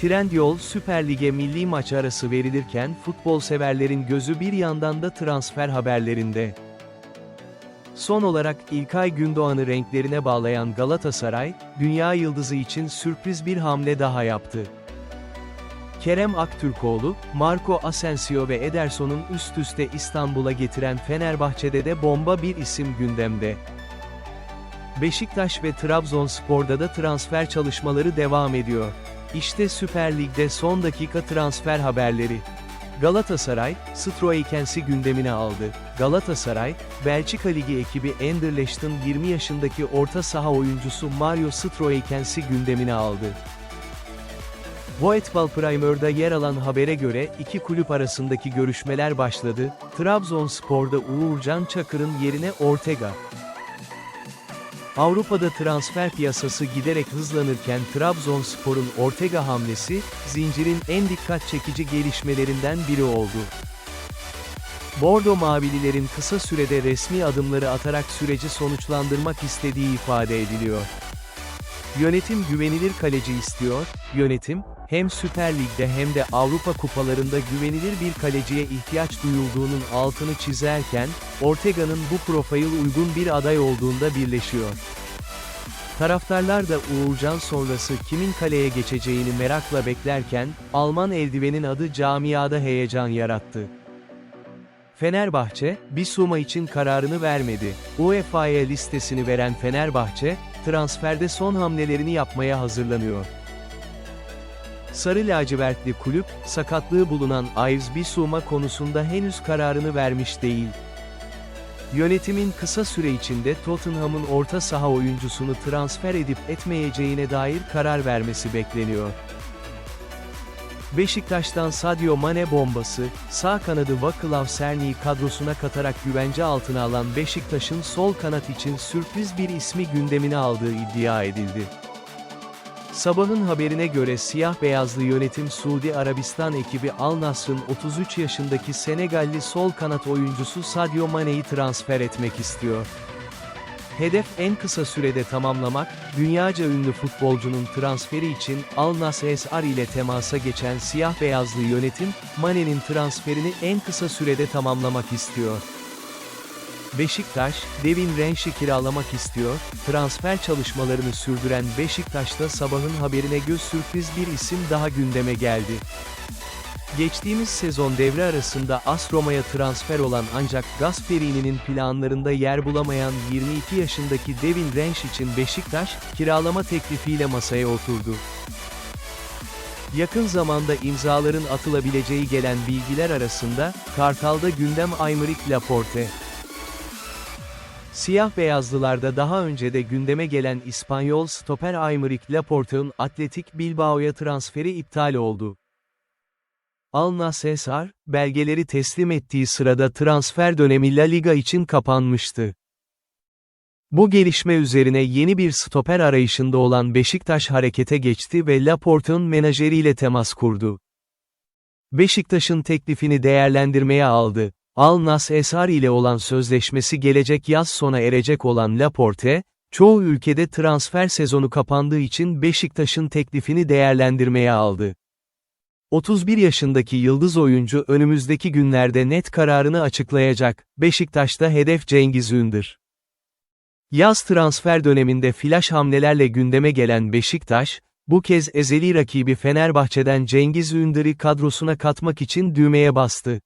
Trendyol Süper Lig'e milli maç arası verilirken futbol severlerin gözü bir yandan da transfer haberlerinde. Son olarak İlkay Gündoğan'ı renklerine bağlayan Galatasaray, dünya yıldızı için sürpriz bir hamle daha yaptı. Kerem Aktürkoğlu, Marco Asensio ve Ederson'un üst üste İstanbul'a getiren Fenerbahçe'de de bomba bir isim gündemde. Beşiktaş ve Trabzonspor'da da transfer çalışmaları devam ediyor. İşte Süper Lig'de son dakika transfer haberleri. Galatasaray, Stroeikens'i gündemine aldı. Galatasaray, Belçika Ligi ekibi Anderlecht'in 20 yaşındaki orta saha oyuncusu Mario Stroeikens'i gündemine aldı. Voetbal Primer'da yer alan habere göre iki kulüp arasındaki görüşmeler başladı. Trabzonspor'da Uğurcan Çakır'ın yerine Ortega. Avrupa'da transfer piyasası giderek hızlanırken Trabzonspor'un Ortega hamlesi, zincirin en dikkat çekici gelişmelerinden biri oldu. Bordo Mavililerin kısa sürede resmi adımları atarak süreci sonuçlandırmak istediği ifade ediliyor. Yönetim güvenilir kaleci istiyor, yönetim, hem Süper Lig'de hem de Avrupa kupalarında güvenilir bir kaleciye ihtiyaç duyulduğunun altını çizerken, Ortega'nın bu profil uygun bir aday olduğunda birleşiyor. Taraftarlar da Uğurcan sonrası kimin kaleye geçeceğini merakla beklerken, Alman eldivenin adı camiada heyecan yarattı. Fenerbahçe, Bissouma için kararını vermedi. UEFA'ya listesini veren Fenerbahçe, transferde son hamlelerini yapmaya hazırlanıyor. Sarı lacivertli kulüp, sakatlığı bulunan Yves Bissouma konusunda henüz kararını vermiş değil. Yönetimin kısa süre içinde Tottenham'ın orta saha oyuncusunu transfer edip etmeyeceğine dair karar vermesi bekleniyor. Beşiktaş'tan Sadio Mane bombası, sağ kanadı Vaklav Serni'yi kadrosuna katarak güvence altına alan Beşiktaş'ın sol kanat için sürpriz bir ismi gündemine aldığı iddia edildi. Sabahın haberine göre siyah beyazlı yönetim Suudi Arabistan ekibi Al Nassr'ın 33 yaşındaki Senegalli sol kanat oyuncusu Sadio Mane'yi transfer etmek istiyor. Hedef en kısa sürede tamamlamak, dünyaca ünlü futbolcunun transferi için Al Nassr SR ile temasa geçen siyah beyazlı yönetim, Mane'nin transferini en kısa sürede tamamlamak istiyor. Beşiktaş, Devin Renş'i kiralamak istiyor, transfer çalışmalarını sürdüren Beşiktaş'ta sabahın haberine göz sürpriz bir isim daha gündeme geldi. Geçtiğimiz sezon devre arasında AS Roma'ya transfer olan ancak Gasperini'nin planlarında yer bulamayan 22 yaşındaki Devin Renş için Beşiktaş, kiralama teklifiyle masaya oturdu. Yakın zamanda imzaların atılabileceği gelen bilgiler arasında, Kartal'da gündem Aymeric Laporte. Siyah beyazlılarda daha önce de gündeme gelen İspanyol stoper Aymeric Laporte'un Atletik Bilbao'ya transferi iptal oldu. Al Nassr, belgeleri teslim ettiği sırada transfer dönemi La Liga için kapanmıştı. Bu gelişme üzerine yeni bir stoper arayışında olan Beşiktaş harekete geçti ve Laporte'un menajeriyle temas kurdu. Beşiktaş'ın teklifini değerlendirmeye aldı. Al Nassr ile olan sözleşmesi gelecek yaz sona erecek olan Laporte, çoğu ülkede transfer sezonu kapandığı için Beşiktaş'ın teklifini değerlendirmeye aldı. 31 yaşındaki yıldız oyuncu önümüzdeki günlerde net kararını açıklayacak. Beşiktaş'ta hedef Cengiz Ündür. Yaz transfer döneminde flash hamlelerle gündeme gelen Beşiktaş, bu kez ezeli rakibi Fenerbahçe'den Cengiz Ünder'i kadrosuna katmak için düğmeye bastı.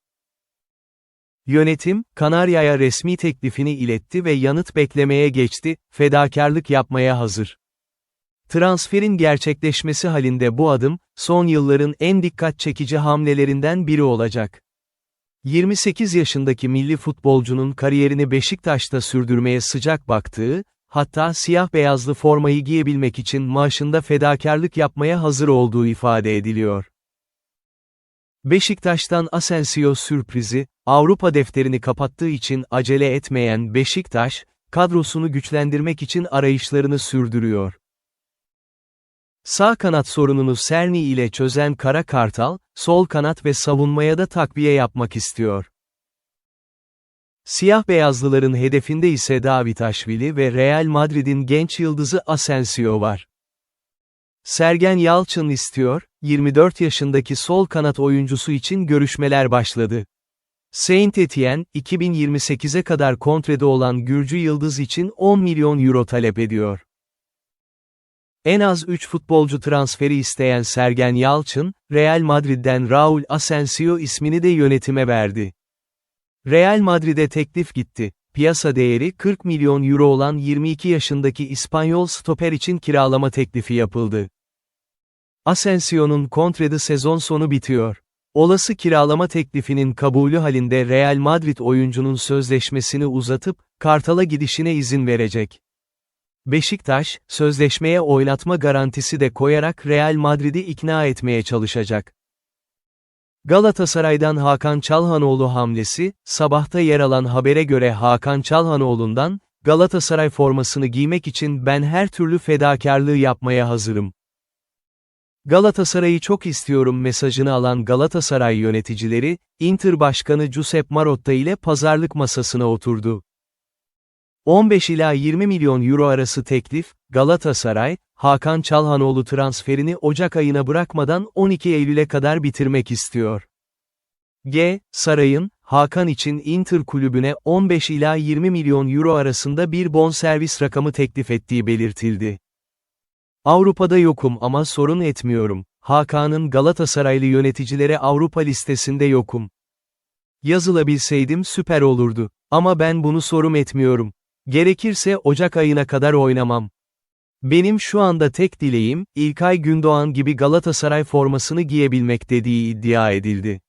Yönetim, Kanarya'ya resmi teklifini iletti ve yanıt beklemeye geçti, fedakarlık yapmaya hazır. Transferin gerçekleşmesi halinde bu adım, son yılların en dikkat çekici hamlelerinden biri olacak. 28 yaşındaki milli futbolcunun kariyerini Beşiktaş'ta sürdürmeye sıcak baktığı, hatta siyah beyazlı formayı giyebilmek için maaşında fedakarlık yapmaya hazır olduğu ifade ediliyor. Beşiktaş'tan Asensio sürprizi, Avrupa defterini kapattığı için acele etmeyen Beşiktaş, kadrosunu güçlendirmek için arayışlarını sürdürüyor. Sağ kanat sorununu Serni ile çözen Kara Kartal, sol kanat ve savunmaya da takviye yapmak istiyor. Siyah beyazlıların hedefinde ise Davitaşvili ve Real Madrid'in genç yıldızı Asensio var. Sergen Yalçın istiyor, 24 yaşındaki sol kanat oyuncusu için görüşmeler başladı. Saint Etienne, 2028'e kadar kontrede olan Gürcü Yıldız için 10 milyon euro talep ediyor. En az 3 futbolcu transferi isteyen Sergen Yalçın, Real Madrid'den Raul Asensio ismini de yönetime verdi. Real Madrid'e teklif gitti. Piyasa değeri 40 milyon euro olan 22 yaşındaki İspanyol stoper için kiralama teklifi yapıldı. Asensio'nun kontrede sezon sonu bitiyor. Olası kiralama teklifinin kabulü halinde Real Madrid oyuncunun sözleşmesini uzatıp, Kartal'a gidişine izin verecek. Beşiktaş, sözleşmeye oynatma garantisi de koyarak Real Madrid'i ikna etmeye çalışacak. Galatasaray'dan Hakan Çalhanoğlu hamlesi, sabahta yer alan habere göre Hakan Çalhanoğlu'ndan, Galatasaray formasını giymek için ben her türlü fedakarlığı yapmaya hazırım. Galatasaray'ı çok istiyorum mesajını alan Galatasaray yöneticileri, Inter Başkanı Giuseppe Marotta ile pazarlık masasına oturdu. 15 ila 20 milyon euro arası teklif, Galatasaray, Hakan Çalhanoğlu transferini Ocak ayına bırakmadan 12 Eylül'e kadar bitirmek istiyor. G. Saray'ın, Hakan için Inter kulübüne 15 ila 20 milyon euro arasında bir bonservis rakamı teklif ettiği belirtildi. Avrupa'da yokum ama sorun etmiyorum. Hakan'ın Galatasaraylı yöneticilere Avrupa listesinde yokum. Yazılabilseydim süper olurdu. Ama ben bunu sorum etmiyorum. Gerekirse Ocak ayına kadar oynamam. Benim şu anda tek dileğim, İlkay Gündoğan gibi Galatasaray formasını giyebilmek dediği iddia edildi.